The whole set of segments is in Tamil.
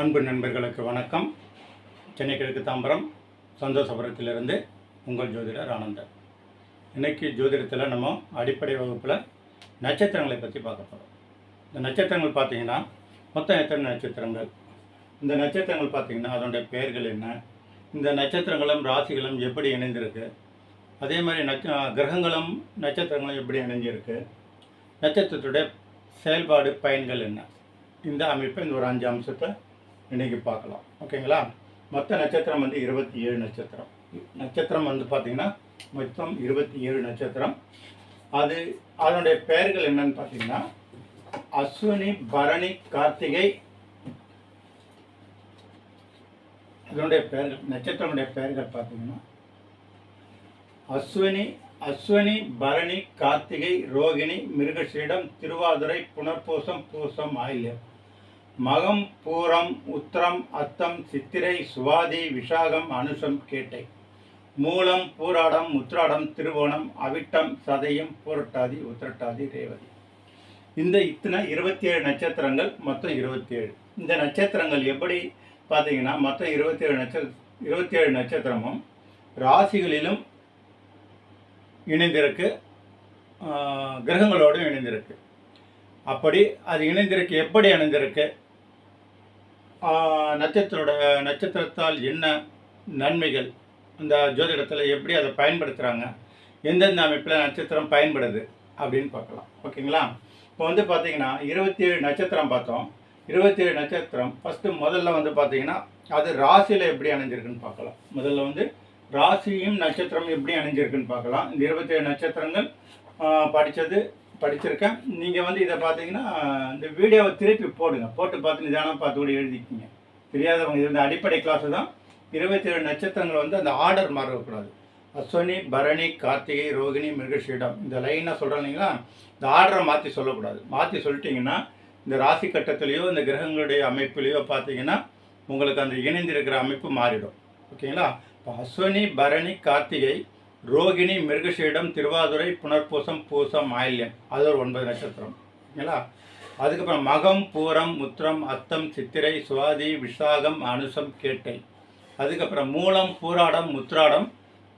அன்பு நண்பர்களுக்கு வணக்கம். சென்னை கிழக்கு தாம்பரம் சந்தோஷபுரத்திலிருந்து உங்கள் ஜோதிடர் ஆனந்தன். இன்னைக்கு ஜோதிடத்தில் நம்ம அடிப்படை வகுப்பில் நட்சத்திரங்களை பற்றி பார்க்க போகிறோம் இந்த நட்சத்திரங்கள் பார்த்தீங்கன்னா மொத்தம் எத்தனை நட்சத்திரங்கள்? இந்த நட்சத்திரங்கள் பார்த்தீங்கன்னா அதனுடைய பெயர்கள் என்ன? இந்த நட்சத்திரங்களும் ராசிகளும் எப்படி இணைந்திருக்கு? அதே மாதிரி நட்ச கிரகங்களும் நட்சத்திரங்களும் எப்படி இணைஞ்சிருக்கு? நட்சத்திரத்துடைய செயல்பாடு பயன்கள் என்ன? இந்த அமைப்பை இந்த ஒரு அஞ்சு அம்சத்தை இன்றைக்கி பார்க்கலாம். ஓகேங்களா? மொத்த நட்சத்திரம் வந்து இருபத்தி ஏழு நட்சத்திரம். நட்சத்திரம் வந்து பார்த்தீங்கன்னா மொத்தம் இருபத்தி ஏழு நட்சத்திரம். அது அதனுடைய பெயர்கள் என்னன்னு பார்த்தீங்கன்னா அஸ்வினி பரணி கார்த்திகை. அதனுடைய பெயர்கள் நட்சத்திரமுடைய பெயர்கள் பார்த்தீங்கன்னா அஸ்வினி அஸ்வினி பரணி கார்த்திகை ரோகிணி மிருகஷீடம் திருவாதிரை புனர்பூசம் பூசம் ஆயில்யம். மகம் பூரம் உத்திரம் அத்தம் சித்திரை சுவாதி விஷாகம் அனுஷம் கேட்டை. மூலம் பூராடம் உத்ராடம் திருவோணம் அவிட்டம் சதயம் பூரட்டாதி உத்திரட்டாதி ரேவதி. இந்த இத்தனை இருபத்தி ஏழு நட்சத்திரங்கள் மொத்தம் இருபத்தி ஏழு இந்த நட்சத்திரங்கள் எப்படி? பார்த்தீங்கன்னா மொத்தம் இருபத்தி ஏழு நட்ச இருபத்தி ஏழு நட்சத்திரமும் ராசிகளிலும் இணைந்திருக்கு. கிரகங்களோடும் இணைந்திருக்கு. அப்படி அது இணைந்திருக்கு எப்படி இணைந்திருக்கு? நட்சத்திரோட நட்சத்திரத்தால் என்ன நன்மைகள்? இந்த ஜோதிடத்தில் எப்படி அதை பயன்படுத்துகிறாங்க எந்தெந்த அமைப்பில் நட்சத்திரம் பயன்படுது? அப்படின்னு பார்க்கலாம். ஓகேங்களா? இப்போ வந்து பார்த்தீங்கன்னா இருபத்தி ஏழு நட்சத்திரம் பார்த்தோம். இருபத்தி ஏழு நட்சத்திரம் ஃபஸ்ட்டு முதல்ல வந்து பார்த்தீங்கன்னா அது ராசியில் எப்படி அணிஞ்சிருக்குன்னு பார்க்கலாம். முதல்ல வந்து ராசியும் நட்சத்திரம் எப்படி அணிஞ்சிருக்குன்னு பார்க்கலாம். இந்த இருபத்தேழு நட்சத்திரங்கள் படித்தது படிச்சிருக்கேன். நீங்கள் வந்து இதை பார்த்தீங்கன்னா இந்த வீடியோவை திருப்பி போடுங்க. போட்டு பார்த்து நிதானம் பார்த்து கூட எழுதிக்கிங்க. தெரியாதவங்க இது வந்து அடிப்படை கிளாஸு தான். இருபத்தேழு நட்சத்திரங்கள் வந்து அந்த ஆர்டர் மாறக்கூடாது. அஸ்வினி பரணி கார்த்திகை ரோகிணி மிருகஷீடம் இந்த லைனாக சொல்கிறீங்களா இல்லைங்களா? இந்த ஆர்டரை மாற்றி சொல்லக்கூடாது. மாற்றி சொல்லிட்டீங்கன்னா இந்த ராசி கட்டத்திலேயோ இந்த கிரகங்களுடைய அமைப்பிலேயோ பார்த்தீங்கன்னா உங்களுக்கு அந்த இணைந்திருக்கிற அமைப்பு மாறிடும். ஓகேங்களா? இப்போ அஸ்வினி பரணி கார்த்திகை ரோகிணி மிருகசீடம் திருவாதுரை புனர்பூசம் பூசம் ஆயில்யம் அது ஒரு ஒன்பது நட்சத்திரம். ஓகேங்களா அதுக்கப்புறம் மகம் பூரம் முத்திரம் அத்தம் சித்திரை சுவாதி விசாகம் அனுசம் கேட்டை. அதுக்கப்புறம் மூலம் பூராடம் முத்திராடம்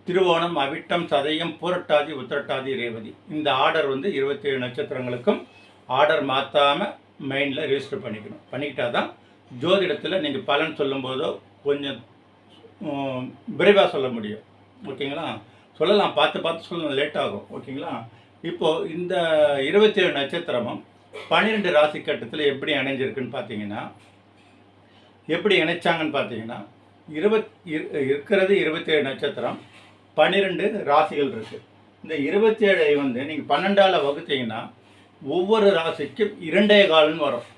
திருவோணம் அவிட்டம் சதயம் பூரட்டாதி உத்திரட்டாதி ரேவதி. இந்த ஆர்டர் வந்து இருபத்தேழு நட்சத்திரங்களுக்கும் ஆர்டர் மாற்றாமல் மைண்டில் ரிஜிஸ்டர் பண்ணிக்கணும். பண்ணிக்கிட்டா தான் ஜோதிடத்தில் நீங்கள் பலன் சொல்லும்போதோ கொஞ்சம் விரைவாக சொல்ல முடியும். ஓகேங்களா? சொல்லலாம் பார்த்து பார்த்து சொல்லலாம் லேட் ஆகும். ஓகேங்களா? இப்போது இந்த இருபத்தேழு நட்சத்திரமும் பன்னிரெண்டு ராசி கட்டத்தில் எப்படி இணைஞ்சிருக்குன்னு பார்த்தீங்கன்னா எப்படி இணைச்சாங்கன்னு பார்த்தீங்கன்னா இருபத் இரு- இருக்கிறது இருபத்தேழு நட்சத்திரம் பன்னிரெண்டு ராசிகள் இருக்குது இந்த இருபத்தி ஏழை வந்து நீங்கள் பன்னெண்டால் வகுத்தீங்கன்னா ஒவ்வொரு ராசிக்கும் இரண்டே கால்னு வரும்.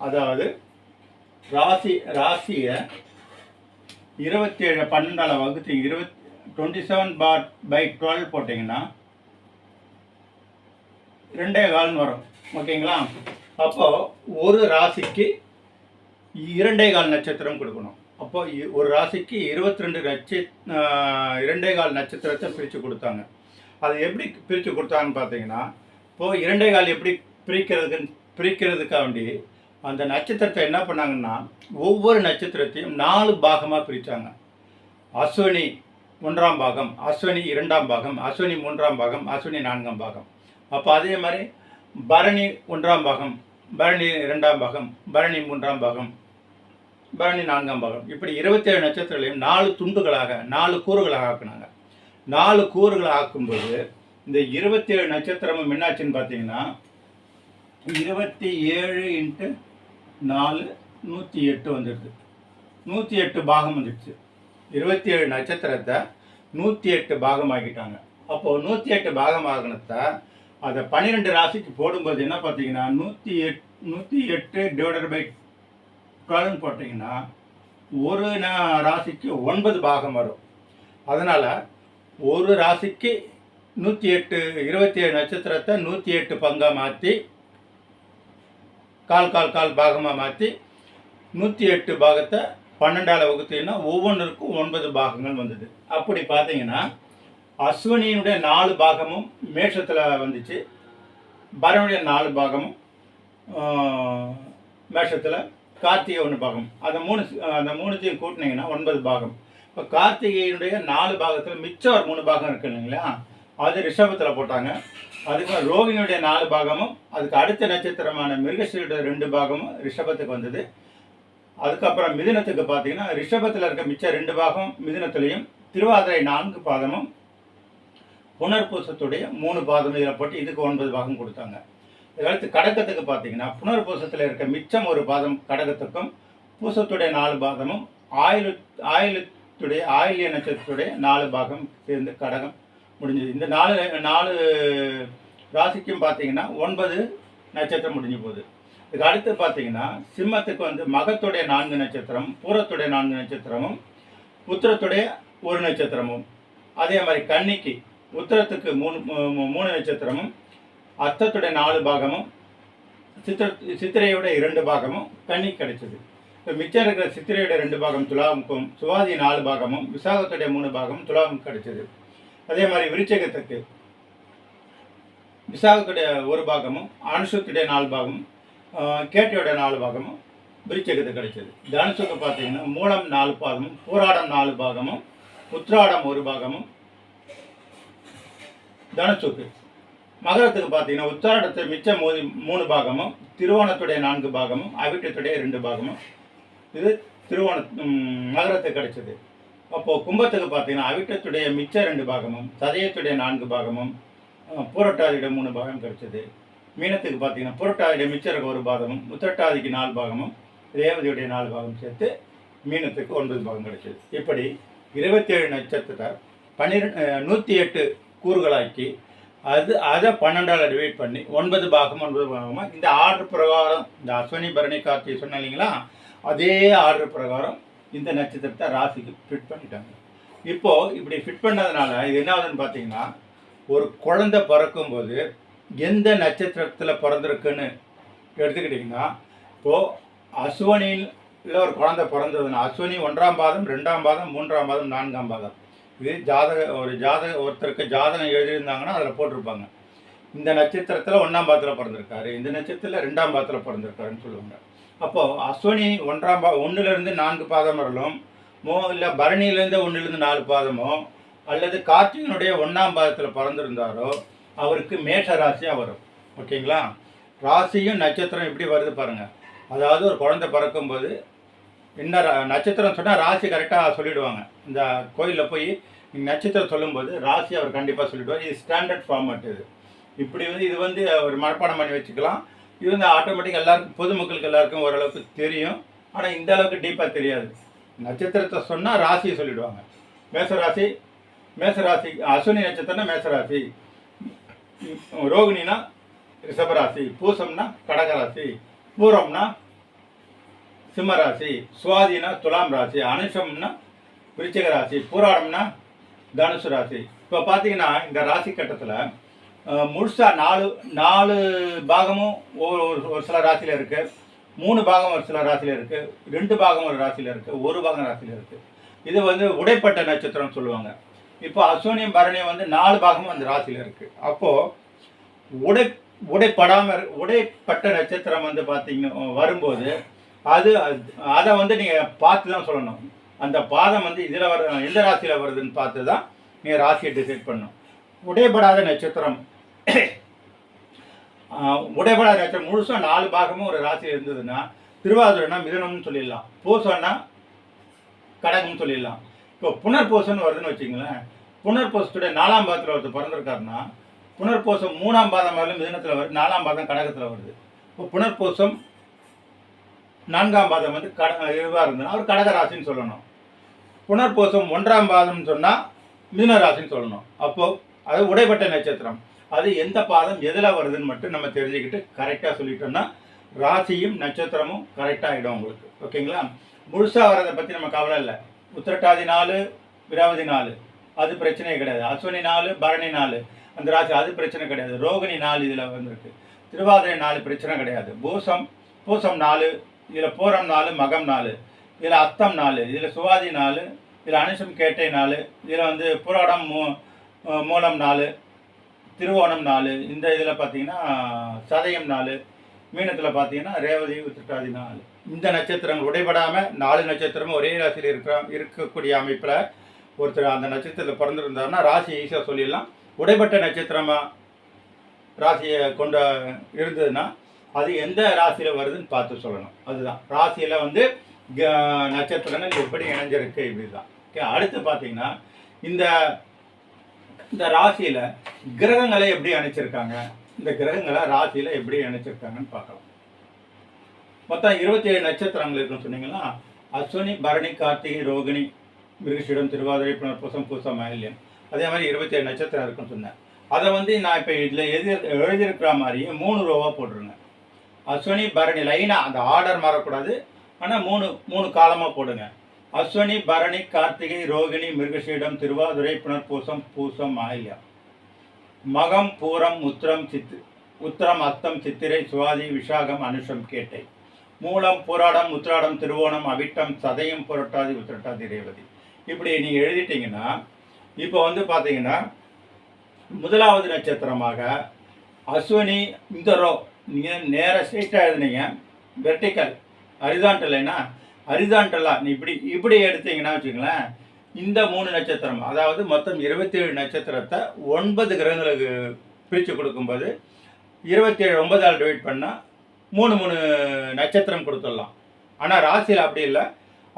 அதாவது ராசி ராசியை இருபத்தேழு பன்னெண்டால் வகுத்தீங்க இருபத் டுவெண்ட்டி செவன் பார் பை டுவெல் போட்டிங்கன்னா ரெண்டே கால்னு வரும். ஓகேங்களா? அப்போது ஒரு ராசிக்கு இரண்டே கால் நட்சத்திரம் கொடுக்கணும். அப்போ இ- ஒரு ராசிக்கு இருபத்தி ரெண்டு நட்ச ஆஹ், இரண்டே கால் நட்சத்திரத்தை பிரித்து கொடுத்தாங்க. அதை எப்படி பிரித்து கொடுத்தாங்கன்னு பார்த்தீங்கன்னா இப்போது இரண்டே கால் எப்படி பிரிக்கிறதுக்கு பிரிக்கிறதுக்காக வேண்டி அந்த நட்சத்திரத்தை என்ன பண்ணாங்கன்னா ஒவ்வொரு நட்சத்திரத்தையும் நாலு பாகமாக பிரித்தாங்க அஸ்வினி ஒன்றாம் பாகம் அஸ்வினி இரண்டாம் பாகம் அஸ்வினி மூன்றாம் பாகம் அஸ்வினி நான்காம் பாகம். அப்போ அதே மாதிரி பரணி ஒன்றாம் பாகம் பரணி இரண்டாம் பாகம் பரணி மூன்றாம் பாகம் பரணி நான்காம் பாகம். இப்படி இருபத்தேழு நட்சத்திரங்களையும் நாலு துண்டுகளாக நாலு கூறுகளாக ஆக்குனாங்க. நாலு கூறுகளாக ஆக்கும்போது இந்த இருபத்தேழு நட்சத்திரமும் என்னாச்சுன்னு பார்த்தீங்கன்னா இருபத்தி ஏழு இன்ட்டு நாலு நூற்றி எட்டு வந்துடுது. நூற்றி எட்டு பாகம் வந்துடுச்சு. இருபத்தி ஏழு நட்சத்திரத்தை நூற்றி எட்டு பாகமாக்கிட்டாங்க. அப்போது நூற்றி எட்டு பாகமாகினத்தை அதை பன்னிரெண்டு ராசிக்கு போடும்போது என்ன பார்த்தீங்கன்னா நூற்றி எட் நூற்றி எட்டு டிவைடட் பை டுவெல்னு போட்டிங்கன்னா ஒரு ராசிக்கு ஒன்பது பாகம் வரும். அதனால் ஒரு ராசிக்கு நூற்றி எட்டு இருபத்தி ஏழு நட்சத்திரத்தை நூற்றி எட்டு பங்காக மாற்றி கால் கால் கால் பாகமாக மாற்றி நூற்றி எட்டு பாகத்தை பன்னெண்டால் வகுத்துனா ஒவ்வொன்றுக்கும் ஒன்பது பாகங்கள் வந்தது. அப்படி பார்த்தீங்கன்னா அஸ்வினியினுடைய நாலு பாகமும் மேஷத்தில் வந்துச்சு. பரவனுடைய நாலு பாகமும் மேஷத்தில் கார்த்திகை ஒன்று பாகம். அந்த மூணு அந்த மூணுத்தையும் கூட்டினீங்கன்னா ஒன்பது பாகம். இப்போ கார்த்திகையினுடைய நாலு பாகத்தில் மிச்சம் ஒரு மூணு பாகம் இருக்கு இல்லைங்களா? அது ரிஷபத்தில் போட்டாங்க. அதுக்கு ரோகிணியுடைய நாலு பாகமும் அதுக்கு அடுத்த நட்சத்திரமான மிருகஸ்ரீயுடைய ரெண்டு பாகமும் ரிஷபத்துக்கு வந்தது. அதுக்கப்புறம் மிதினத்துக்கு பார்த்தீங்கன்னா ரிஷபத்தில் இருக்க மிச்சம் ரெண்டு பாகம் மிதினத்துலேயும் திருவாதிரை நான்கு பாதமும் புனர்பூசத்துடைய மூணு பாதம் இதில் போட்டு இதுக்கு ஒன்பது பாகம் கொடுத்தாங்க. அடுத்து கடகத்துக்கு பார்த்தீங்கன்னா புனர்பூசத்தில் இருக்க மிச்சம் ஒரு பாதம் கடகத்துக்கும் பூசத்துடைய நாலு பாதமும் ஆயுள் ஆயுளத்துடைய ஆயுள்ய நட்சத்திரத்துடைய நாலு பாகம் சேர்ந்து கடகம் முடிஞ்சது. இந்த நாலு நாலு ராசிக்கும் பார்த்தீங்கன்னா ஒன்பது நட்சத்திரம் முடிஞ்சு போகுது. இதுக்கு அடுத்து பார்த்தீங்கன்னா சிம்மத்துக்கு வந்து மகத்துடைய நான்கு நட்சத்திரம் பூரத்துடைய நான்கு நட்சத்திரமும் உத்திரத்துடைய ஒரு நட்சத்திரமும். அதே மாதிரி கன்னிக்கு உத்திரத்துக்கு மூணு மூணு நட்சத்திரமும் அர்த்தத்துடைய நாலு பாகமும் சித்திர சித்திரையோட இரண்டு பாகமும் கன்னிக்கு கிடைச்சது. இப்போ மிச்சம் இருக்கிற சித்திரையோட ரெண்டு பாகம் துலாவுக்கும் சுவாதி நாலு பாகமும் விசாகத்துடைய மூணு பாகமும் துலாவும் கிடைச்சது. அதே மாதிரி விருச்சகத்துக்கு விசாகத்துடைய ஒரு பாகமும் அனுஷத்துடைய நாலு பாகமும் கேட்டையோட நாலு பாகமும் விருச்சகத்துக்கு கிடைச்சது. தனுசுக்கு பார்த்தீங்கன்னா மூலம் நாலு பாகமும் பூராடம் நாலு பாகமும் உத்ராடம் ஒரு பாகமும் தனுசுக்கு. மகரத்துக்கு பார்த்தீங்கன்னா உத்தாரடத்தை மிச்சம் மூணு மூணு பாகமும் திருவோணத்துடைய நான்கு பாகமும் அவிட்டத்துடைய ரெண்டு பாகமும். இது திருவோண மகரத்துக்கு கிடைச்சது. அப்போது கும்பத்துக்கு பார்த்தீங்கன்னா அவிட்டத்துடைய மிச்ச ரெண்டு பாகமும் சதயத்துடைய நான்கு பாகமும் பூரட்டாதியுடைய மூணு பாகம் கிடைச்சது. மீனத்துக்கு பார்த்தீங்கன்னா புரட்டாதியுடைய மிச்சம் ஒரு பாகமும் உத்திரட்டாதிக்கு நாலு பாகமும் ரேவதியுடைய நாலு பாகம் சேர்த்து மீனத்துக்கு ஒன்பது பாகம் கிடைச்சது. இப்படி இருபத்தேழு நட்சத்திரத்தை பன்னிரெண்டு நூற்றி எட்டு கூறுகளாக்கி அது அதை பன்னெண்டால் டிவைட் பண்ணி ஒன்பது பாகம் ஒன்பது பாகமாக இந்த ஆர்டர் பிரகாரம் இந்த அஸ்வினி பரணி கார்த்திகை சொன்ன இல்லைங்களா? அதே ஆர்டர் பிரகாரம் இந்த நட்சத்திரத்தை ராசிக்கு ஃபிட் பண்ணிட்டாங்க. இப்போது இப்படி ஃபிட் பண்ணதுனால இது என்ன ஆகுதுன்னு பார்த்தீங்கன்னா ஒரு குழந்தை பிறக்கும்போது எந்த நட்சத்திரத்தில் பிறந்திருக்குன்னு எடுத்துக்கிட்டிங்கன்னா இப்போது அஸ்வனியில் ஒரு குழந்தை பிறந்ததுன்னா அஸ்வினி ஒன்றாம் பாதம் ரெண்டாம் பாதம் மூன்றாம் பாதம் நான்காம் பாதம். இது ஜாதக ஒரு ஜாதக ஒருத்தருக்கு ஜாதகம் எழுதியிருந்தாங்கன்னா அதில் போட்டிருப்பாங்க. இந்த நட்சத்திரத்தில் ஒன்றாம் பாதத்தில் பிறந்திருக்காரு இந்த நட்சத்திரத்தில் ரெண்டாம் பாதத்தில் பிறந்திருக்காருன்னு சொல்லுவாங்க. அப்போது அஸ்வினி ஒன்றாம் பா ஒன்றுலேருந்து நான்கு பாதம் வரலும் மோ இல்லை பரணியிலேருந்து ஒன்றுலேருந்து நாலு பாதமோ அல்லது கார்த்திகனுடைய ஒன்றாம் பாதத்தில் பிறந்திருந்தாரோ அவருக்கு மேஷ ராசியாக வரும். ஓகேங்களா? ராசியும் நட்சத்திரம் எப்படி வருது பாருங்கள் அதாவது ஒரு குழந்தை பிறக்கும்போது என்ன ரா- நட்சத்திரம் சொன்னால் ராசி கரெக்டாக சொல்லிவிடுவாங்க இந்த கோயிலில் போய் நட்சத்திரம் சொல்லும்போது ராசி அவர் கண்டிப்பாக சொல்லிவிடுவார் இது ஸ்டாண்டர்ட் ஃபார்மேட் இது. இப்படி வந்து இது வந்து ஒரு மனப்பாடம் பண்ணி வச்சுக்கலாம். இது வந்து ஆட்டோமேட்டிக் எல்லாருக்கும் பொதுமக்களுக்கு எல்லாருக்கும் ஓரளவுக்கு தெரியும். ஆனால் இந்த அளவுக்கு டீப்பாக தெரியாது. நட்சத்திரத்தை சொன்னால் ராசியை சொல்லிடுவாங்க. மேசராசி மேசராசி அஸ்வினி நட்சத்திரம்னா மேசராசி ரோகிணினா ரிஷபராசி பூசம்னா கடகராசி பூரம்னா சிம்மராசி சுவாதினா துலாம் ராசி அனுஷம்னா விருச்சிக ராசி பூராடம்னா தனுசு ராசி. இப்போ பார்த்தீங்கன்னா இந்த ராசி கட்டத்தில் முழுசாக நாலு நாலு பாகமும் ஒவ்வொரு ஒரு ஒரு சில ராசியில் இருக்குது மூணு பாகம் ஒரு சில ராசியில் இருக்குது ரெண்டு பாகம் ஒரு ராசியில் இருக்குது ஒரு பாகம் ராசியில் இருக்குது இது வந்து உடைப்பட்ட நட்சத்திரம்னு சொல்லுவாங்க. இப்போ அஸ்வினியும் பரணியும் வந்து நாலு பாகமும் அந்த ராசியில் இருக்குது அப்போது உடை உடைப்படாமல் உடைப்பட்ட நட்சத்திரம் வந்து பார்த்தீங்கன்னா வரும்போது அது அது- அதை வந்து நீங்கள் பார்த்து தான் சொல்லணும். அந்த பாதம் வந்து இதில் வர எந்த ராசியில் வருதுன்னு பார்த்து தான் நீங்கள் ராசியை டிசைட் பண்ணணும். உடைபடாத நட்சத்திரம். உடைப்படாத உடைபடாத நட்சத்திரம். முழுசாக நாலு பாகமும் ஒரு ராசி இருந்ததுன்னா திருவாதிரைனா மிதனம்னு சொல்லிடலாம். பூசம்னா கடகம்னு சொல்லிடலாம். இப்போ புனர்பூசம்னு வருதுன்னு வச்சுங்களேன் புனர்பூசத்துடைய நாலாம் பாதத்தில் ஒருத்தர் பிறந்திருக்காருன்னா புனர்பூசம் மூணாம் பாதம் வரலும் மிதனத்தில் வருது நாலாம் பாதம் கடகத்தில் வருது. இப்போ புனர்பூசம் நான்காம் பாதம் வந்து கட இதுவாக இருந்ததுன்னா அவர் கடகராசின்னு சொல்லணும். புனர்பூசம் ஒன்றாம் பாதம்னு சொன்னால் மிதுன ராசின்னு சொல்லணும். அப்போது அது உடைப்பட்ட நட்சத்திரம். அது எந்த பாதம் எதில் வருதுன்னு மட்டும் நம்ம தெரிஞ்சுக்கிட்டு கரெக்டாக சொல்லிட்டோம்னா ராசியும் நட்சத்திரமும் கரெக்டாக ஆகிடும் உங்களுக்கு. ஓகேங்களா? முழுசாக வரதை பற்றி நம்ம கவலை இல்லை. உத்திரட்டாதி நாலு விராவதி நாலு. அது பிரச்சனையே கிடையாது. அஸ்வினி நாலு பரணி நாலு. அந்த ராசி அது பிரச்சனை கிடையாது. ரோகிணி நாலு இதில் வந்திருக்கு. திருவாதிரை நாலு பிரச்சனை கிடையாது. பூசம் பூசம் நாலு இதில் பூரம் நாலு மகம் நாலு. இதில் அத்தம் நாலு இதில் சுவாதி நாலு இதில் அனுஷம் கேட்டை நாலு இதில் வந்து புராடம் மூ மூலம் நாலு திருவோணம் நாலு. இந்த இதில் பார்த்தீங்கன்னா சதயம் நாலு. மீனத்தில் பார்த்தீங்கன்னா ரேவதி உத்திரட்டாதி நாலு. இந்த நட்சத்திரங்கள் உடைபடாமல் நாலு நட்சத்திரமும் ஒரே ராசியில் இருக்கிற இருக்கக்கூடிய அமைப்பில் ஒருத்தர் அந்த நட்சத்திரத்தில் பிறந்திருந்தாருன்னா ராசி ஈஸியாக சொல்லிடலாம். உடைப்பட்ட நட்சத்திரமாக ராசியை கொண்ட இருந்ததுன்னா அது எந்த ராசியில் வருதுன்னு பார்த்து சொல்லணும். அதுதான். ராசியில் வந்து க- நட்சத்திரங்கள் எப்படி இணைஞ்சிருக்கு இப்படிதான். ஓகே அடுத்து பார்த்தீங்கன்னா இந்த இந்த ராசியில் கிரகங்களை எப்படி அணைச்சிருக்காங்க? இந்த கிரகங்களை ராசியில் எப்படி இணைச்சிருக்காங்கன்னு பார்க்கலாம். மொத்தம் இருபத்தி ஏழு நட்சத்திரங்கள் இருக்குன்னு சொன்னீங்கன்னா அஸ்வினி பரணி கார்த்திகை ரோகிணி மிருகஷிடம் திருவாதிரை புனர்பூசம் பூசம் மயில்யம். அதே மாதிரி இருபத்தி ஏழு நட்சத்திரம் இருக்குன்னு சொன்னேன். அதை வந்து நான் இப்போ இதில் எது எழுதியிருக்கிற மாதிரியே மூணு ரோவாக போட்டுருங்க அஸ்வினி பரணி லைனாக அந்த ஆர்டர் மாறக்கூடாது. ஆனால் மூணு மூணு காலமாக போடுங்க. அஸ்வினி பரணி கார்த்திகை ரோகிணி மிருகஷீடம் திருவாதுரை புனர்பூசம் பூசம் ஆயில்யா மகம் பூரம் உத்திரம் சித்து உத்திரம் அஸ்தம் சித்திரை சுவாதி விஷாகம் அனுஷம் கேட்டை. மூலம் போராடம் உத்திராடம் திருவோணம் அவிட்டம் சதயம் புரட்டாதி உத்திரட்டாதி ரேவதி இப்படி நீங்கள் எழுதிட்டீங்கன்னா இப்போ வந்து பார்த்தீங்கன்னா முதலாவது நட்சத்திரமாக அஸ்வினி இந்த ரோ நீங்கள் நேராக ஸ்ட்ரெயிட்டாக எழுதுனீங்க. வெர்டிக்கல் ஹரிசான்டல்னா ஹரிசான்டலாக நீ இப்படி இப்படி எடுத்தீங்கன்னா வச்சுங்களேன் இந்த மூணு நட்சத்திரம் அதாவது மொத்தம் இருபத்தேழு நட்சத்திரத்தை ஒன்பது கிரகங்களுக்கு பிரித்து கொடுக்கும்போது இருபத்தேழு ஒன்பதால் டிவைட் பண்ணால் மூணு மூணு நட்சத்திரம் கொடுத்துடலாம். ஆனால் ராசியில் அப்படி இல்லை.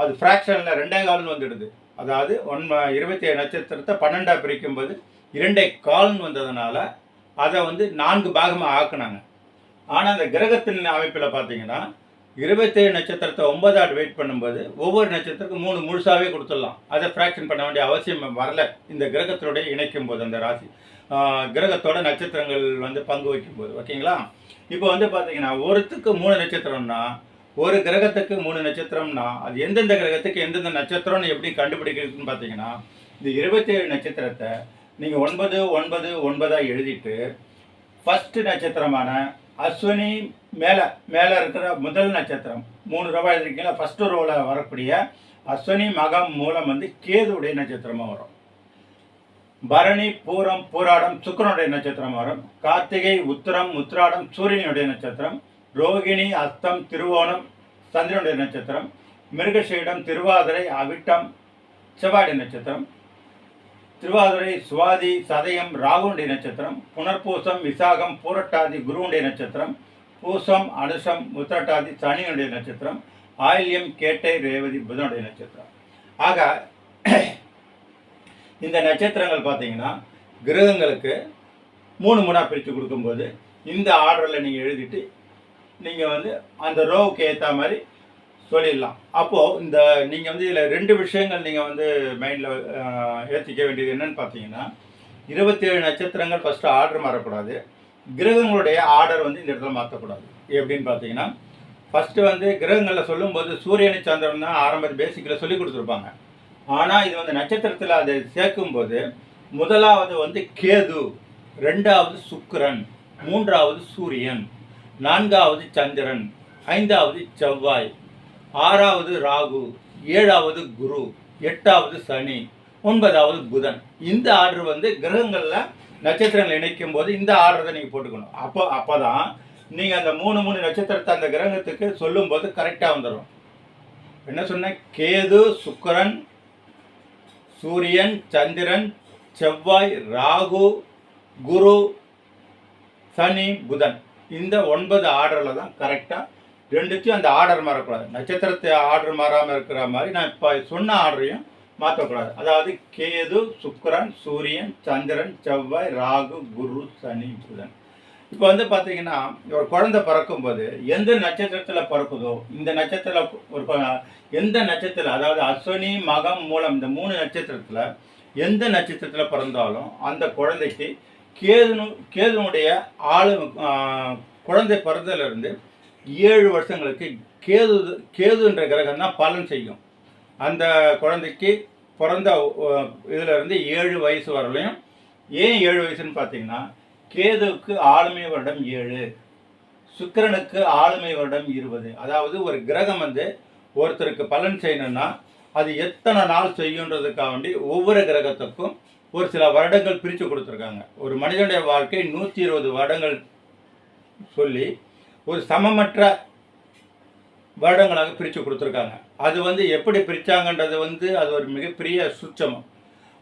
அது ஃப்ராக்ஷனில் ரெண்டே கால்னு வந்துடுது. அதாவது ஒன் இருபத்தேழு நட்சத்திரத்தை பன்னெண்டாக பிரிக்கும்போது இரண்டே கால்னு வந்ததுனால அதை வந்து நான்கு பாகமாக ஆக்குனாங்க. ஆனால் அந்த கிரகத்தின் அமைப்பில் பார்த்தீங்கன்னா இருபத்தேழு நட்சத்திரத்தை ஒன்பதா வெயிட் பண்ணும்போது ஒவ்வொரு நட்சத்திரத்துக்கும் மூணு முழுசாகவே கொடுத்துடலாம். அதை ஃப்ராக்ஷன் பண்ண வேண்டிய அவசியம் வரல. இந்த கிரகத்தோட இணைக்கும் போது அந்த ராசி கிரகத்தோட நட்சத்திரங்கள் வந்து பங்கு வைக்கும் போது ஓகேங்களா? இப்போ வந்து பார்த்தீங்கன்னா ஒருத்துக்கு மூணு நட்சத்திரம்னா ஒரு கிரகத்துக்கு மூணு நட்சத்திரம்னா அது எந்தெந்த கிரகத்துக்கு எந்தெந்த நட்சத்திரம்னு எப்படி கண்டுபிடிக்கிறதுன்னு பார்த்தீங்கன்னா இந்த இருபத்தேழு நட்சத்திரத்தை நீங்கள் ஒன்பது ஒன்பது ஒன்பதாக எழுதிட்டு ஃபஸ்ட்டு நட்சத்திரமான அஸ்வினி மேலே மேலே இருக்கிற முதல் நட்சத்திரம் மூணு ரூபாய் எழுதிருக்கீங்களா? ஃபஸ்ட்டு ரோவில் வரக்கூடிய அஸ்வினி மகம் மூலம் வந்து கேதுடைய நட்சத்திரமாக வரும். பரணி பூரம் பூராடம் சுக்கரனுடைய நட்சத்திரம் வரும். கார்த்திகை உத்திரம் உத்திராடம் சூரியனுடைய நட்சத்திரம். ரோகிணி அஸ்தம் திருவோணம் சந்திரனுடைய நட்சத்திரம். மிருகசீடம் திருவாதிரை அவிட்டம் செவ்வாடி நட்சத்திரம். திருவாதிரை சுவாதி சதயம் ராகுனுடைய நட்சத்திரம். புனர்பூசம் விசாகம் பூரட்டாதி குருவுடைய நட்சத்திரம். பூசம் அனுஷம் உத்திரட்டாதி சனியுடைய நட்சத்திரம். ஆயில்யம் கேட்டை ரேவதி புதனுடைய நட்சத்திரம். ஆக இந்த நட்சத்திரங்கள் பார்த்தீங்கன்னா கிரகங்களுக்கு மூணு மூணாக பிரித்து கொடுக்கும்போது இந்த ஆர்டரில் நீங்கள் எழுதிட்டு நீங்கள் வந்து அந்த ரோவுக்கு ஏற்ற மாதிரி சொல்லிடலாம். அப்போது இந்த நீங்கள் வந்து இதில் ரெண்டு விஷயங்கள் நீங்கள் வந்து மைண்டில் ஏற்றிக்க வேண்டியது என்னன்னு பார்த்தீங்கன்னா இருபத்தேழு நட்சத்திரங்கள் ஃபஸ்ட்டு ஆர்டர் மாறக்கூடாது. கிரகங்களுடைய ஆர்டர் வந்து இந்த இடத்துல மாற்றக்கூடாது. எப்படின்னு பார்த்தீங்கன்னா ஃபஸ்ட்டு வந்து கிரகங்களில் சொல்லும்போது சூரியனை சந்திரன் தான் ஆரம்ப பேசிக்கில் சொல்லி கொடுத்துருப்பாங்க. ஆனால் இது வந்து நட்சத்திரத்தில் அதை சேர்க்கும்போது முதலாவது வந்து கேது ரெண்டாவது சுக்கிரன் மூன்றாவது சூரியன் நான்காவது சந்திரன் ஐந்தாவது செவ்வாய் ஆறாவது ராகு ஏழாவது குரு எட்டாவது சனி ஒன்பதாவது புதன். இந்த ஆர்டர் வந்து கிரகங்களில் நட்சத்திரங்கள் இணைக்கும் போது இந்த ஆர்டரை நீங்கள் போட்டுக்கணும். அப்போ அப்போ தான் நீங்கள் அந்த மூணு மூணு நட்சத்திரத்தை அந்த கிரகத்துக்கு சொல்லும்போது கரெக்டாக வந்துடும் என்ன சொன்னேன்? கேது சுக்கரன் சூரியன் சந்திரன் செவ்வாய் ராகு குரு சனி புதன். இந்த ஒன்பது ஆர்டரில் தான் கரெக்டாக ரெண்டுத்தையும் அந்த ஆர்டர் மாறக்கூடாது. நட்சத்திரத்தை ஆர்டர் மாறாமல் இருக்கிற மாதிரி நான் இப்போ சொன்ன ஆர்டரையும் மாற்றக்கூடாது அதாவது கேது சுக்கரன் சூரியன் சந்திரன் செவ்வாய் ராகு குரு சனி புதன். இப்போ வந்து பார்த்தீங்கன்னா ஒரு குழந்தை பிறக்கும்போது எந்த நட்சத்திரத்தில் பிறக்குதோ இந்த நட்சத்திரத்தில் ஒரு எந்த நட்சத்திரம் அதாவது அஸ்வினி மகம் மூலம் இந்த மூணு நட்சத்திரத்தில் எந்த நட்சத்திரத்தில் பிறந்தாலும் அந்த குழந்தைக்கு கேதுனு கேதுனுடைய ஆளு குழந்தை பிறந்ததுலேருந்து ஏழு வருஷங்களுக்கு கேது கேதுன்ற கிரகம் தான் பலன் செய்யும். அந்த குழந்தைக்கு பிறந்த இதுலேருந்து ஏழு வயசு வரலையும் ஏன் ஏழு வயசுன்னு பார்த்தீங்கன்னா கேதுவுக்கு ஆளுமை வருடம் ஏழு சுக்கிரனுக்கு ஆளுமை வருடம் இருபது. அதாவது ஒரு கிரகம் வந்து ஒருத்தருக்கு பலன் செய்யணும்னா அது எத்தனை நாள் செய்யுன்றதுக்காக வேண்டி ஒவ்வொரு கிரகத்துக்கும் ஒரு சில வருடங்கள் பிரித்து கொடுத்துருக்காங்க. ஒரு மனிதனுடைய வாழ்க்கை நூற்றி இருபது வருடங்கள் சொல்லி ஒரு சமமற்ற வருடங்களாக பிரித்து கொடுத்துருக்காங்க. அது வந்து எப்படி பிரித்தாங்கன்றது வந்து அது ஒரு மிகப்பெரிய சூட்சமம்.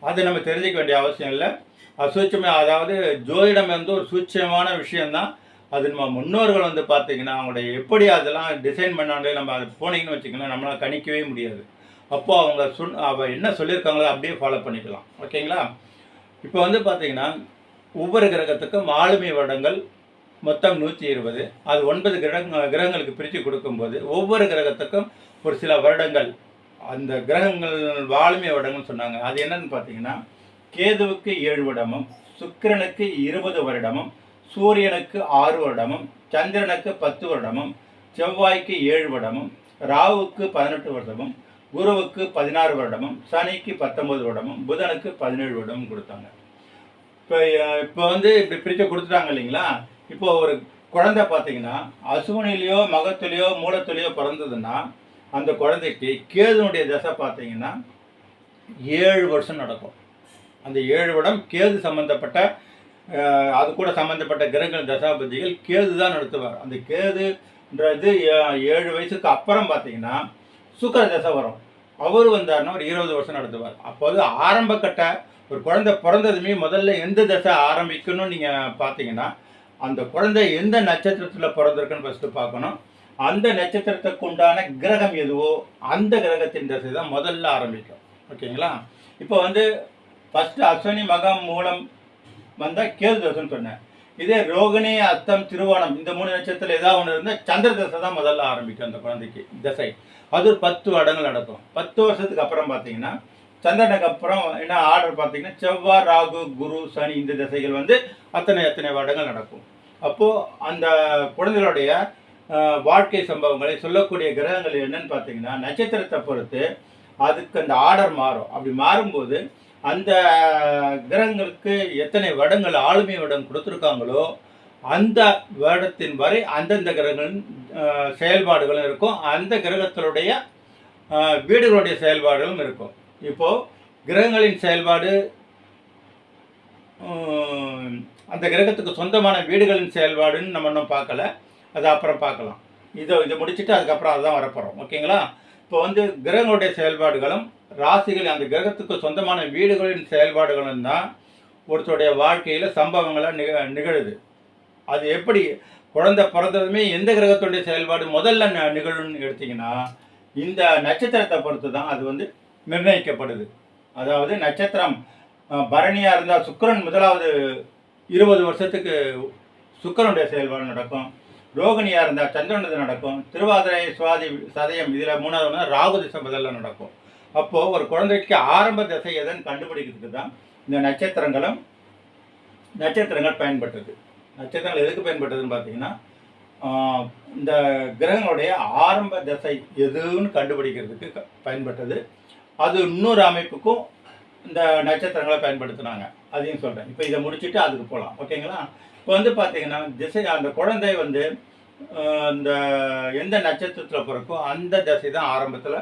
அது நம்ம தெரிஞ்சிக்க வேண்டிய அவசியம் இல்லை. அசூட்சமே அதாவது ஜோதிடம் வந்து ஒரு சூட்சமான விஷயம்தான். அது நம்ம முன்னோர்கள் வந்து பார்த்தீங்கன்னா அவங்களுடைய எப்படி அதெல்லாம் டிசைன் பண்ணாலே நம்ம அது போனீங்கன்னு வச்சுக்கலாம் நம்மளால் கணிக்கவே முடியாது. அப்போ அவங்க சொல் அவ என்ன சொல்லியிருக்காங்களோ அப்படியே ஃபாலோ பண்ணிக்கலாம். ஓகேங்களா? இப்போ வந்து பார்த்தீங்கன்னா ஒவ்வொரு கிரகத்துக்கும் ஆளுமை வருடங்கள் மொத்தம் நூற்றி இருபது. அது ஒன்பது கிரக கிரகங்களுக்கு பிரித்து கொடுக்கும்போது ஒவ்வொரு கிரகத்துக்கும் ஒரு சில வருடங்கள். அந்த கிரகங்கள் வாழுமை வருடங்கள்னு சொன்னாங்க. அது என்னன்னு பார்த்தீங்கன்னா கேதுவுக்கு ஏழு வருடமும் சுக்கிரனுக்கு இருபது வருடமும் சூரியனுக்கு ஆறு வருடமும் சந்திரனுக்கு பத்து வருடமும் செவ்வாய்க்கு ஏழு வருடமும் ராவுக்கு பதினெட்டு வருடமும் குருவுக்கு பதினாறு வருடமும் சனிக்கு பத்தொன்பது வருடமும் புதனுக்கு பதினேழு வருடமும் கொடுத்தாங்க. இப்போ இப்போ வந்து இப்படி பிரித்து கொடுத்துட்டாங்க இல்லைங்களா? இப்போ ஒரு குழந்தை பார்த்தீங்கன்னா அசுவனிலேயோ மகத்துலேயோ மூலத்துலேயோ பிறந்ததுன்னா அந்த குழந்தைக்கு கேதுனுடைய தசை பார்த்தீங்கன்னா ஏழு வருஷம் நடக்கும். அந்த ஏழு வருடம் கேது சம்பந்தப்பட்ட அது கூட சம்பந்தப்பட்ட கிரகங்கள் தசாபதிகள் கேது தான் நடத்துவார். அந்த கேதுன்றது ஏ- ஏழு வயசுக்கு அப்புறம் பார்த்தீங்கன்னா சுக்கர தசை வரும். அவர் வந்தார்னா ஒரு இருபது வருஷம் நடத்துவார். அப்போது ஆரம்ப கட்ட ஒரு குழந்தை பிறந்ததுமே முதல்ல எந்த தசை ஆரம்பிக்கணும்னு நீங்கள் பார்த்தீங்கன்னா அந்த குழந்தை எந்த நட்சத்திரத்தில் பிறந்திருக்குன்னு ஃபஸ்ட்டு பார்க்கணும். அந்த நட்சத்திரத்துக்கு உண்டான கிரகம் எதுவோ அந்த கிரகத்தின் தசை தான் முதல்ல ஆரம்பிக்கும். ஓகேங்களா? இப்போ வந்து ஃபஸ்ட்டு அஸ்வினி மகம் மூலம் வந்தால் கேது தசைன்னு சொன்னேன் இதே ரோகிணி அத்தம் திருவோணம் இந்த மூணு நட்சத்திரத்தில் ஏதாவது ஒன்று இருந்தால் சந்திர தசை தான் முதல்ல ஆரம்பிக்கும் அந்த குழந்தைக்கு தசை. அது பத்து வருடங்கள் நடக்கும். பத்து வருஷத்துக்கு அப்புறம் பார்த்தீங்கன்னா சந்திரனுக்கு அப்புறம் என்ன ஆர்டர் பார்த்தீங்கன்னா செவ்வாய் ராகு குரு சனி இந்த திசைகள் வந்து அத்தனை அத்தனை வருடங்கள் நடக்கும். அப்போது அந்த குழந்தைகளுடைய வாழ்க்கை சம்பவங்களை சொல்லக்கூடிய கிரகங்கள் என்னன்னு பார்த்தீங்கன்னா நட்சத்திரத்தை பொறுத்து அதுக்கு அந்த ஆர்டர் மாறும். அப்படி மாறும்போது அந்த கிரகங்களுக்கு எத்தனை வருடங்கள் ஆளுமை வருடம் கொடுத்துருக்காங்களோ அந்த வருடத்தின் வரை அந்தந்த கிரகங்களின் செயல்பாடுகளும் இருக்கும். அந்த கிரகத்தினுடைய வீடுகளுடைய செயல்பாடுகளும் இருக்கும். இப்போது கிரகங்களின் செயல்பாடு அந்த கிரகத்துக்கு சொந்தமான வீடுகளின் செயல்பாடுன்னு நம்ம இன்னும் பார்க்கல. அது அப்புறம் பார்க்கலாம். இதை இதை முடிச்சுட்டு அதுக்கப்புறம் அதுதான் வரப்போகிறோம் ஓகேங்களா? இப்போ வந்து கிரகங்களுடைய செயல்பாடுகளும் ராசிகள் அந்த கிரகத்துக்கு சொந்தமான வீடுகளின் செயல்பாடுகளும் தான் ஒருத்தருடைய வாழ்க்கையில் சம்பவங்களாக நிக நிகழுது. அது எப்படி குழந்தை பிறந்ததுமே எந்த கிரகத்துடைய செயல்பாடு முதல்ல ந- நிகழும்னு எடுத்திங்கன்னா இந்த நட்சத்திரத்தை பொறுத்து தான் அது வந்து நிர்ணயிக்கப்படுது. அதாவது நட்சத்திரம் பரணியாக இருந்தால் சுக்கிரன் முதலாவது இருபது வருஷத்துக்கு சுக்கிரனுடைய செயல்பாடு நடக்கும். ரோகிணியாக இருந்தால் சந்திரனது நடக்கும். திருவாதிரை சுவாதி சதயம் இதில் மூணாவது ராகு திசை முதல்ல நடக்கும். அப்போது ஒரு குழந்தைக்கு ஆரம்ப திசை எதன் கண்டுபிடிக்கிறதுக்கு தான் இந்த நட்சத்திரங்களும் நட்சத்திரங்கள் பயன்பட்டது. நட்சத்திரங்கள் எதுக்கு பயன்பட்டதுன்னு பார்த்தீங்கன்னா இந்த கிரகங்களுடைய ஆரம்ப திசை எதுன்னு கண்டுபிடிக்கிறதுக்கு க- பயன்பட்டது. அது இன்னொரு அமைப்புக்கும் இந்த நட்சத்திரங்களை பயன்படுத்தினாங்க. அதையும் சொல்கிறேன் இப்போ இதை முடிச்சுட்டு அதுக்கு போகலாம் ஓகேங்களா? இப்போ வந்து பார்த்தீங்கன்னா திசை அந்த குழந்தை வந்து இந்த எந்த நட்சத்திரத்தில் பிறக்கோ அந்த திசை தான் ஆரம்பத்தில்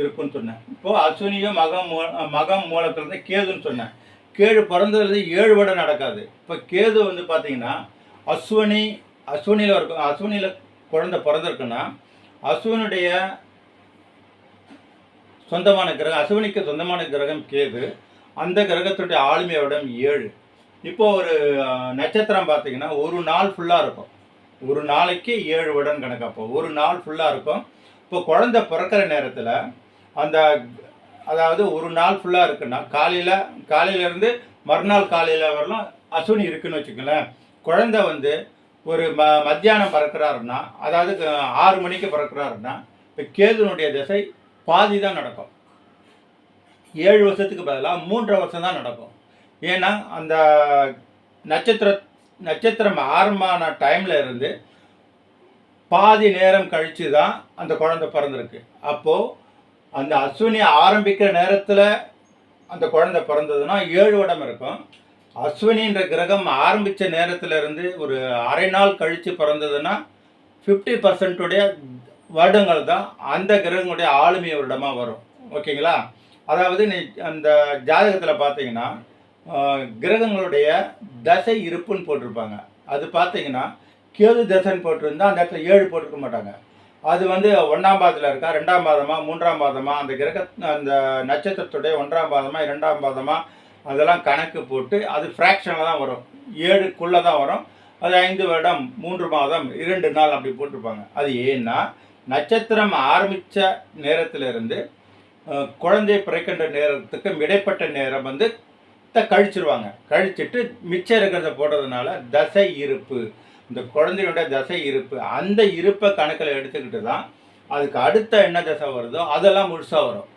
இருக்குன்னு சொன்னேன். இப்போது அஸ்வினியும் மகம் மூ மகம் மூலத்துலேருந்து கேதுன்னு சொன்னேன். கேடு பிறந்ததுலேருந்து ஏழு வருடம் நடக்காது. இப்போ கேது வந்து பார்த்தீங்கன்னா அஸ்வினி அஸ்வினியில் இருக்கும் அஸ்வினியில் குழந்தை பிறந்திருக்குன்னா அஸ்வினுடைய சொந்தமான கிரகம் அஸ்வினிக்கு சொந்தமான கிரகம் கேது. அந்த கிரகத்துடைய ஆளுமை ஏழு. இப்போ ஒரு நட்சத்திரம் பார்த்தீங்கன்னா ஒரு நாள் ஃபுல்லாக இருக்கும். ஒரு நாளைக்கு ஏழு வருடம் கணக்கு அப்போ. ஒரு நாள் ஃபுல்லாக இருக்கும். இப்போ குழந்தை பிறக்கிற நேரத்தில் அந்த அதாவது ஒரு நாள் ஃபுல்லாக இருக்குன்னா காலையில் காலையிலேருந்து மறுநாள் காலையில் வரலாம் அசுனி இருக்குன்னு வச்சுக்கோங்களேன். குழந்த வந்து ஒரு ம மத்தியானம் பறக்கிறாருன்னா அதாவது ஆறு மணிக்கு பறக்கிறாருன்னா இப்போ கேதுனுடைய திசை பாதி தான் நடக்கும். ஏழு வருஷத்துக்கு பதிலாக மூன்றரை வருஷம் தான் நடக்கும். ஏன்னா அந்த நட்சத்திர நட்சத்திரம் ஆரம்பமான டைமில் இருந்து பாதி நேரம் கழித்து தான் அந்த குழந்தை பிறந்திருக்கு. அப்போது அந்த அஸ்வினி ஆரம்பிக்கிற நேரத்தில் அந்த குழந்தை பிறந்ததுன்னா ஏழு வருடம் இருக்கும். அஸ்வினின்ற கிரகம் ஆரம்பித்த நேரத்தில் இருந்து ஒரு அரை நாள் கழித்து பிறந்ததுன்னா ஃபிஃப்டி பர்சன்ட்டுடைய வருடங்கள் தான் அந்த கிரகங்களுடைய ஆளுமை வருடமாக வரும். ஓகேங்களா? அதாவது நீ அந்த ஜாதகத்தில் பார்த்தீங்கன்னா கிரகங்களுடைய தசை இருப்புன்னு போட்டிருப்பாங்க. அது பார்த்தீங்கன்னா கேது தசைன்னு போட்டிருந்தா அந்த இடத்துல ஏழு போட்டிருக்க மாட்டாங்க. அது வந்து ஒன்றாம் பாதத்தில் இருக்கா? ரெண்டாம் பாதமா? மூன்றாம் பாதமா? அந்த கிரக அந்த நட்சத்திரத்துடைய ஒன்றாம் பாதமா இரண்டாம் பாதமா? அதெல்லாம் கணக்கு போட்டு அது ஃப்ராக்ஷனில் தான் வரும். ஏழுக்குள்ளே தான் வரும். அது ஐந்து வருடம் மூன்று மாதம் இரண்டு நாள் அப்படி போட்டிருப்பாங்க. அது ஏன்னா நட்சத்திரம் ஆரம்பித்த நேரத்திலிருந்து அஹ், குழந்தை பிறக்கின்ற நேரத்துக்கு இடைப்பட்ட நேரம் வந்து த- கழிச்சிருவாங்க. கழிச்சிட்டு மிச்சம் இருக்கிறத போடுறதுனால தசை இருப்பு. இந்த குழந்தையோட தசை இருப்பு அந்த இருப்பை கணக்கில் எடுத்துக்கிட்டு தான் அதுக்கு அடுத்த என்ன தசை வருதோ அதெல்லாம் முழுசாக வரும்.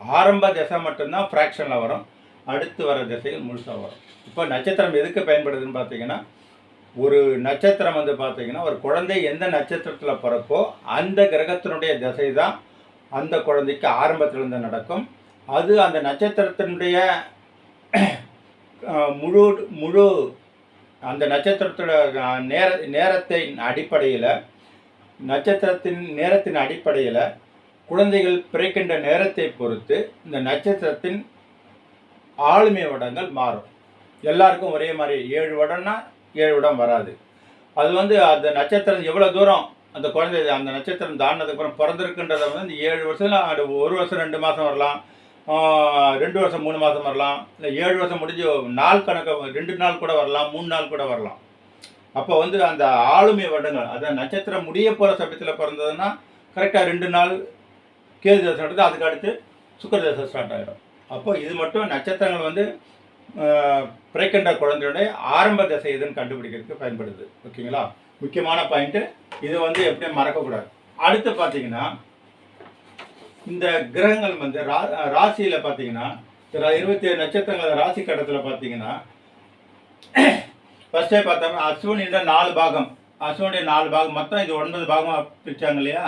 ஆரம்ப தசை மட்டும்தான் ஃப்ராக்ஷனில் வரும். அடுத்து வர திசையில் முழுசாக வரும். இப்போ நட்சத்திரம் எதுக்கு பயன்படுதுன்னு பார்த்தீங்கன்னா ஒரு நட்சத்திரம் வந்து பார்த்தீங்கன்னா ஒரு குழந்தை எந்த நட்சத்திரத்தில் பிறப்போ அந்த கிரகத்தினுடைய திசை தான் அந்த குழந்தைக்கு ஆரம்பத்திலிருந்து நடக்கும். அது அந்த நட்சத்திரத்தினுடைய முழு முழு அந்த நட்சத்திரத்தோட நேர நேரத்தின் அடிப்படையில் நட்சத்திரத்தின் நேரத்தின் அடிப்படையில் குழந்தைகள் பிறக்கின்ற நேரத்தை பொறுத்து இந்த நட்சத்திரத்தின் ஆளுமை வடங்கள் மாறும். எல்லாருக்கும் ஒரே மாதிரி ஏழு வடம்னா ஏழு வடம் வராது. அது வந்து அந்த நட்சத்திரம் எவ்வளோ தூரம் அந்த குழந்தை அந்த நட்சத்திரம் தாண்டினதுக்கு அப்புறம் பிறந்திருக்குன்றத வந்து இந்த ஏழு வருஷத்தில் அது ஒரு வருஷம் ரெண்டு மாதம் வரலாம். ரெண்டு வருஷம் மூணு மாதம் வரலாம். இல்லை ஏழு வருஷம் முடிஞ்சு நாள் கணக்கு ரெண்டு நாள் கூட வரலாம் மூணு நாள் கூட வரலாம். அப்போ வந்து அந்த ஆளுமை வருடங்கள் அதான் நட்சத்திரம் முடிய போகிற சமயத்தில் பிறந்ததுன்னா கரெக்டாக ரெண்டு நாள் கேது தசம் நடக்குது அதுக்கு அடுத்து சுக்கர தசம் ஸ்டார்ட் ஆகிடும் அப்போ இது மட்டும் நட்சத்திரங்கள் வந்து ஆஹ், பிறக்கின்ற குழந்தையுடைய ஆரம்ப தசை எதுன்னு கண்டுபிடிக்கிறதுக்கு பயன்படுது. ஓகேங்களா? முக்கியமான பாயிண்ட்டு இது வந்து எப்படியும் மறக்கக்கூடாது. அடுத்து பார்த்தீங்கன்னா இந்த கிரகங்கள் வந்து ரா ராசியில் பார்த்தீங்கன்னா இருபத்தி ஏழு நட்சத்திரங்கள் ராசி கட்டத்தில் பார்த்தீங்கன்னா ஃபர்ஸ்டே பார்த்தோம்னா அஸ்வினியோட நாலு பாகம். அஸ்வினுடைய நாலு பாகம். மொத்தம் இது ஒன்பது பாகமாக பிரித்தாங்க இல்லையா?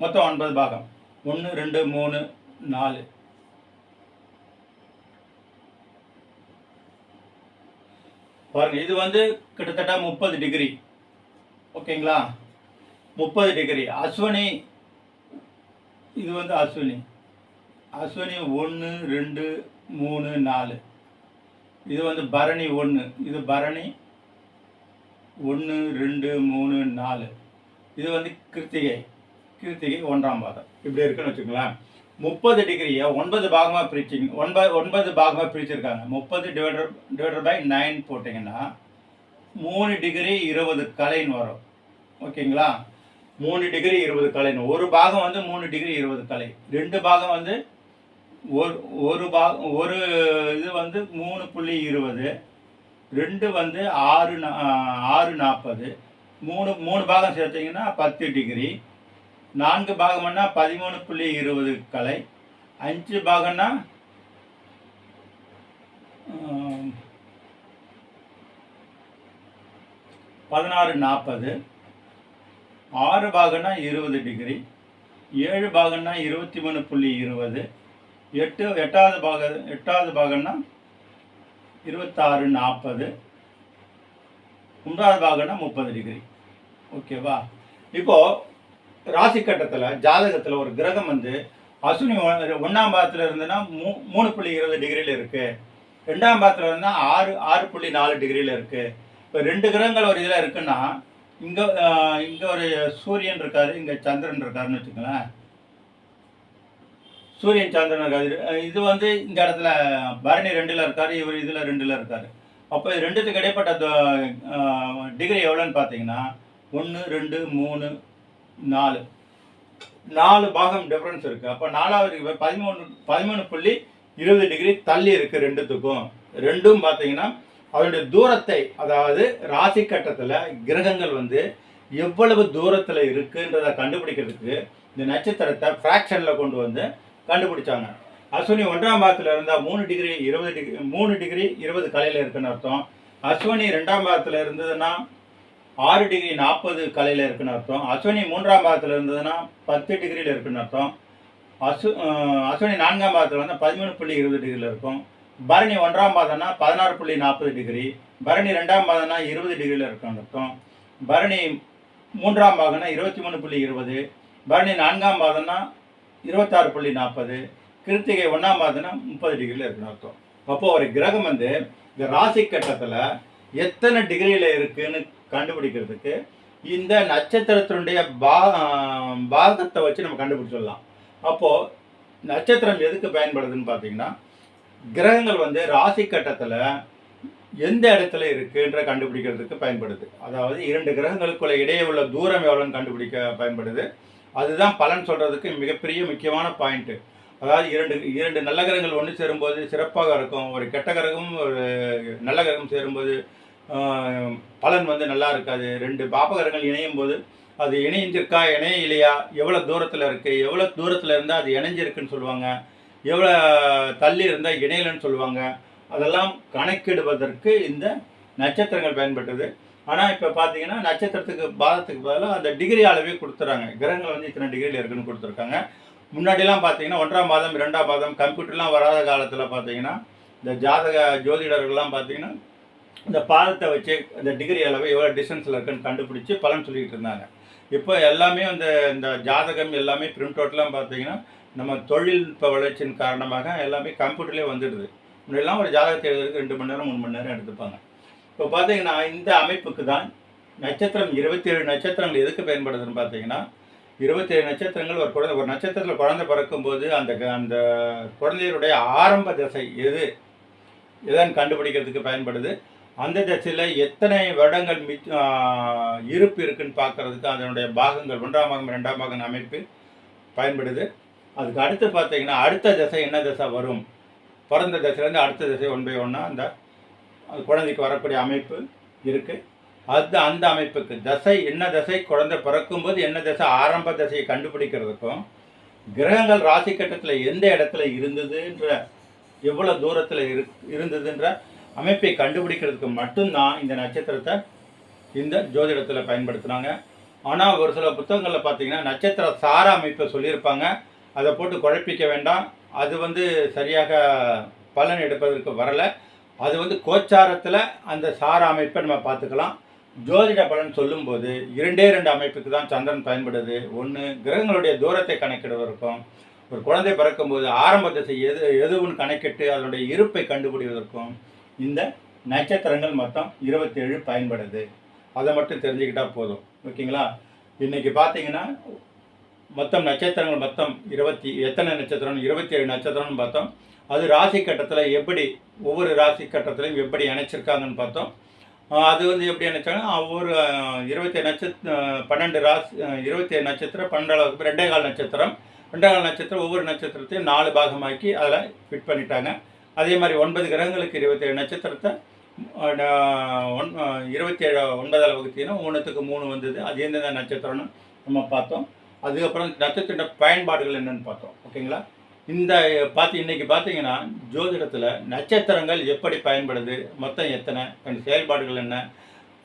மொத்தம் ஒன்பது பாகம். ஒன்று ரெண்டு மூணு நாலு. பாருங்க இது வந்து கிட்டத்தட்ட முப்பது டிகிரி. ஓகேங்களா? முப்பது டிகிரி அஸ்வினி இது வந்து அஸ்வினி. அஸ்வினி ஒன்று ரெண்டு மூணு நாலு. இது வந்து பரணி ஒன்று இது பரணி ஒன்று ரெண்டு மூணு நாலு. இது வந்து கிருத்திகை. கிருத்திகை ஒன்றாம் பாதம். இப்படி இருக்குன்னு வச்சுக்கோங்களேன். முப்பது டிகிரியை ஒன்பது பாகமாக பிரிச்சிங்க ஒன்பது ஒன்பது பாகமாக பிரிச்சிருக்காங்க. முப்பது டிவைடர் டிவைடர் பை நைன் போட்டிங்கன்னா மூணு டிகிரி இருபது கலைன்னு வரும். ஓகேங்களா? மூணு டிகிரி இருபது கலைன்னு ஒரு பாகம் வந்து மூணு டிகிரி இருபது கலை. ரெண்டு பாகம் வந்து ஒரு ஒரு பாகம் ஒரு இது வந்து மூணு புள்ளி இருபது. ரெண்டு வந்து ஆறு நா- ஆறு நாற்பது மூணு மூணு பாகம் சேர்த்தீங்கன்னா பத்து டிகிரி நான்கு பாகம்னா பதிமூணு புள்ளி இருபது கலை. அஞ்சு பாகம்னா பதினாறு நாற்பது ஆறு பாகம்னா இருபது டிகிரி ஏழு பாகம்னா இருபத்தி மூணு புள்ளி இருபது எட்டு எட்டாவது பாக எட்டாவது பாகம்னா இருபத்தாறு நாற்பது ஒன்றாவது பாகம்னா முப்பது டிகிரி. ஓகேவா இப்போது ராசி கட்டத்தில் ஜாதகத்தில் ஒரு கிரகம் வந்து அசுனி ஒன்றாம் பாகத்தில் பாதத்தில் இருந்ததுன்னா மூ மூணு புள்ளி இருபது டிகிரியில் இருக்குது ரெண்டாம் பாகத்தில் இருந்தால் ஆறு ஆறு புள்ளி நாலு டிகிரியில் இருக்குது இப்போ ரெண்டு கிரகங்கள் ஒரு இதில் இருக்குன்னா இங்கே இங்கே ஒரு சூரியன் இருக்காரு இங்கே சந்திரன் இருக்காருன்னு வச்சுக்கோங்களேன். சூரியன் சந்திரன் இருக்காரு. இது வந்து இந்த இடத்துல பரணி ரெண்டில் இருக்காரு இவர் இதில் ரெண்டில் இருக்காரு. அப்போ இது ரெண்டுத்துக்கு இடைப்பட்ட டிகிரி எவ்வளோன்னு பார்த்தீங்கன்னா ஒன்று ரெண்டு மூணு நாலு. நாலு பாகம் டிஃப்ரென்ஸ் இருக்குது அப்போ நாலாவது பதிமூணு பதிமூணு புள்ளி இருபது டிகிரி தள்ளி இருக்குது ரெண்டுத்துக்கும். ரெண்டும் பார்த்தீங்கன்னா அதனுடைய தூரத்தை அதாவது ராசி கட்டத்தில் கிரகங்கள் வந்து எவ்வளவு தூரத்தில் இருக்குன்றதை கண்டுபிடிக்கிறதுக்கு இந்த நட்சத்திரத்தை ஃப்ராக்ஷனில் கொண்டு வந்து கண்டுபிடிச்சாங்க. அஸ்வினி ஒன்றாம் பாகத்தில் இருந்தால் மூணு டிகிரி இருபது டிகிரி மூணு டிகிரி இருபது கலையில் இருக்குன்னு அர்த்தம். அஸ்வினி ரெண்டாம் பாகத்தில் இருந்ததுன்னா ஆறு டிகிரி நாற்பது கலையில் இருக்குன்னு அர்த்தம். அஸ்வினி மூன்றாம் பாகத்தில் இருந்ததுன்னா பத்து டிகிரியில் இருக்குன்னு அர்த்தம். அசு அஸ்வினி நான்காம் பாகத்தில் வந்து பதிமூணு புள்ளி இருபது டிகிரியில் இருக்கும். பரணி ஒன்றாம் பாதம்னா பதினாறு புள்ளி நாற்பது டிகிரி பரணி ரெண்டாம் பாதம்னா இருபது டிகிரியில் இருக்கணும் அர்த்தம். பரணி மூன்றாம் பாகம்னா இருபத்தி மூணு புள்ளி இருபது பரணி நான்காம் பாதம்னா இருபத்தாறு புள்ளி நாற்பது கிருத்திகை ஒன்றாம் பாதம்னா முப்பது டிகிரியில் இருக்குன்னு அர்த்தம். அப்போது ஒரு கிரகம் வந்து இந்த ராசி கட்டத்தில் எத்தனை டிகிரியில் இருக்குன்னு கண்டுபிடிக்கிறதுக்கு இந்த நட்சத்திரத்தினுடைய பா பாகத்தை வச்சு நம்ம கண்டுபிடிச்சிடலாம். அப்போது நட்சத்திரம் எதுக்கு பயன்படுதுன்னு பார்த்தீங்கன்னா கிரகங்கள் வந்து ராசி கட்டத்தில் எந்த இடத்துல இருக்குன்ற கண்டுபிடிக்கிறதுக்கு பயன்படுது. அதாவது இரண்டு கிரகங்களுக்குள்ள இடையே உள்ள தூரம் எவ்வளோன்னு கண்டுபிடிக்க பயன்படுது. அதுதான் பலன் சொல்கிறதுக்கு மிகப்பெரிய முக்கியமான பாயிண்ட்டு அதாவது இரண்டு இரண்டு நல்ல கிரகங்கள் ஒன்று சேரும்போது சிறப்பாக இருக்கும். ஒரு கெட்ட கிரகம் ஒரு நல்ல கிரகம் சேரும்போது பலன் வந்து நல்லா இருக்காது. ரெண்டு பாபகரங்கள் இணையும் போது அது இணைஞ்சிருக்கா இணைய இல்லையா எவ்வளோ தூரத்தில் இருக்குது எவ்வளோ தூரத்தில் இருந்தால் அது இணைஞ்சிருக்குன்னு சொல்லுவாங்க. எவ்வளோ தள்ளி இருந்தால் இணையலன்னு சொல்லுவாங்க. அதெல்லாம் கணக்கிடுவதற்கு இந்த நட்சத்திரங்கள் பயன்பட்டது. ஆனால் இப்போ பார்த்தீங்கன்னா நட்சத்திரத்துக்கு பாதத்துக்கு பதிலாக அந்த டிகிரி அளவே கொடுத்துறாங்க. கிரகங்கள் வந்து இத்தனை டிகிரியில் இருக்குன்னு கொடுத்துருக்காங்க. முன்னாடிலாம் பார்த்தீங்கன்னா ஒன்றாம் பாதம் இரண்டாம் பாதம் கம்ப்யூட்டர்லாம் வராத காலத்தில் பார்த்தீங்கன்னா இந்த ஜாதக ஜோதிடர்கள்லாம் பார்த்தீங்கன்னா இந்த பாதத்தை வச்சு இந்த டிகிரி அளவு எவ்வளோ டிஸ்டன்ஸில் இருக்குன்னு கண்டுபிடிச்சி பலன் சொல்லிக்கிட்டு இருந்தாங்க. இப்போ எல்லாமே அந்த இந்த ஜாதகம் எல்லாமே பிரிண்ட் அவுட்லாம் பார்த்தீங்கன்னா நம்ம தொழில்நுட்ப வளர்ச்சியின் காரணமாக எல்லாமே கம்ப்யூட்டர்லேயே வந்துடுது. முன்னெல்லாம் ஒரு ஜாதகத்தை எழுதுறதுக்கு ரெண்டு மணி நேரம் மூணு மணி நேரம் எடுத்துப்பாங்க. இப்போ பார்த்தீங்கன்னா இந்த அமைப்புக்கு தான் நட்சத்திரம் இருபத்தி ஏழு நட்சத்திரங்கள் எதுக்கு பயன்படுதுன்னு பார்த்தீங்கன்னா இருபத்தேழு நட்சத்திரங்கள் ஒரு குழந்தை ஒரு நட்சத்திரத்தில் குழந்தை பிறக்கும்போது அந்த க- அந்த குழந்தையினுடைய ஆரம்ப தசை எது? எதுன்னு கண்டுபிடிக்கிறதுக்கு பயன்படுது. அந்த தசையில் எத்தனை வருடங்கள் மிச்ச இருப்பு இருக்குன்னு பார்க்கறதுக்கு அதனுடைய பாகங்கள் ஒன்றாம் பாகம் ரெண்டாம் பாகம் அமைப்பு பயன்படுது. அதுக்கு அடுத்து பார்த்தீங்கன்னா அடுத்த தசை என்ன தசை வரும்? பிறந்த தசையிலேருந்து அடுத்த தசை ஒன் பை ஒன்னாக அந்த குழந்தைக்கு வரக்கூடிய அமைப்பு இருக்குது அது அந்த அமைப்புக்கு தசை என்ன தசை குழந்தை பிறக்கும்போது என்ன தசை ஆரம்ப தசையை கண்டுபிடிக்கிறதுக்கும் கிரகங்கள் ராசி கட்டத்தில் எந்த இடத்துல இருந்ததுன்ற எவ்வளோ தூரத்தில் இரு இருந்ததுன்ற அமைப்பை கண்டுபிடிக்கிறதுக்கு மட்டும்தான் இந்த நட்சத்திரத்தை இந்த ஜோதிடத்தில் பயன்படுத்துனாங்க. ஆனால் ஒரு சில புத்தகங்களில் பார்த்தீங்கன்னா நட்சத்திர சார அமைப்பை சொல்லியிருப்பாங்க. அதை போட்டு குழப்பிக்க வேண்டாம். அது வந்து சரியாக பலன் எடுப்பதற்கு வரலை. அது வந்து கோச்சாரத்தில் அந்த சார அமைப்பை நம்ம பார்த்துக்கலாம். ஜோதிட பலன் சொல்லும்போது இரண்டே ரெண்டு அமைப்புக்கு தான் சந்திரன் பயன்படுது. ஒன்று கிரகங்களுடைய தூரத்தை கணக்கிடுவதற்கும் ஒரு குழந்தை பிறக்கும்போது ஆரம்ப திசை எது எதுவும் கணக்கிட்டு அதனுடைய இருப்பை கண்டுபிடிவதற்கும் இந்த நட்சத்திரங்கள் மொத்தம் இருபத்தேழு பயன்படுது. அதை மட்டும் தெரிஞ்சுக்கிட்டால் போதும். ஓகேங்களா? இன்னைக்கு பார்த்தீங்கன்னா மொத்தம் நட்சத்திரங்கள் மொத்தம் இருபத்தி எத்தனை நட்சத்திரம் இருபத்தி ஏழு நட்சத்திரம்னு பார்த்தோம். அது ராசி கட்டத்தில் எப்படி ஒவ்வொரு ராசி கட்டத்திலையும் எப்படி இணைச்சிருக்காங்கன்னு பார்த்தோம். அது வந்து எப்படி இணைச்சாங்கன்னா ஒவ்வொரு இருபத்தி நட்சத்திர பன்னெண்டு ராசி இருபத்தி ஏழு நட்சத்திரம் பன்னெண்டாவது வகுப்பு ரெண்டே கால் நட்சத்திரம். ரெண்டே கால் நட்சத்திரம் ஒவ்வொரு நட்சத்திரத்தையும் நாலு பாகமாக்கி அதில் ஃபிட் பண்ணிட்டாங்க. அதே மாதிரி ஒன்பது கிரகங்களுக்கு இருபத்தேழு நட்சத்திரத்தை ஒன் ஒன் இருபத்தேழு ஒன்பதால் வகுத்தீங்கன்னா மூணுத்துக்கு மூணு வந்தது. அது எந்தெந்த நட்சத்திரம்னு நம்ம பார்த்தோம். அதுக்கப்புறம் நட்சத்திர பயன்பாடுகள் என்னென்னு பார்த்தோம். ஓகேங்களா? இந்த பார்த்து இன்னைக்கு பார்த்தீங்கன்னா ஜோதிடத்தில் நட்சத்திரங்கள் எப்படி பயன்படுது மொத்தம் எத்தனை அதன் செயல்பாடுகள் என்ன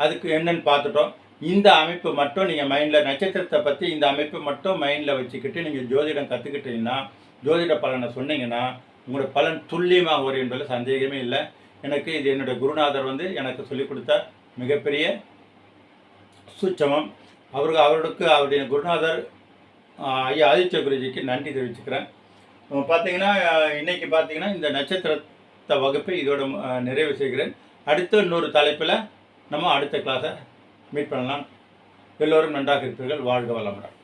அதுக்கு என்னன்னு பார்த்துட்டோம். இந்த அமைப்பு மட்டும் நீங்கள் மைண்டில் நட்சத்திரத்தை பற்றி இந்த அமைப்பு மட்டும் மைண்டில் வச்சுக்கிட்டு நீங்கள் ஜோதிடம் கற்றுக்கிட்டீங்கன்னா ஜோதிட பலனை சொன்னீங்கன்னா உங்களோட பலன் துல்லியமாக வரும் என்பதில் சந்தேகமே இல்லை. எனக்கு இது என்னுடைய குருநாதர் வந்து எனக்கு சொல்லிக் கொடுத்த மிகப்பெரிய சூட்சமம். அவருக்கு அவருக்கு அவருடைய குருநாதர் ஐயா ஆதித்ய குருஜிக்கு நன்றி தெரிவிச்சுக்கிறேன். பார்த்தீங்கன்னா இன்றைக்கி பார்த்தீங்கன்னா இந்த நட்சத்திரத்தை வகுப்பை இதோட நிறைவு செய்கிறேன். அடுத்த இன்னொரு தலைப்பில் நம்ம அடுத்த கிளாஸை மீட் பண்ணலாம். எல்லோரும் நன்றாக இருப்பீர்கள். வாழ்க வளமுடன்.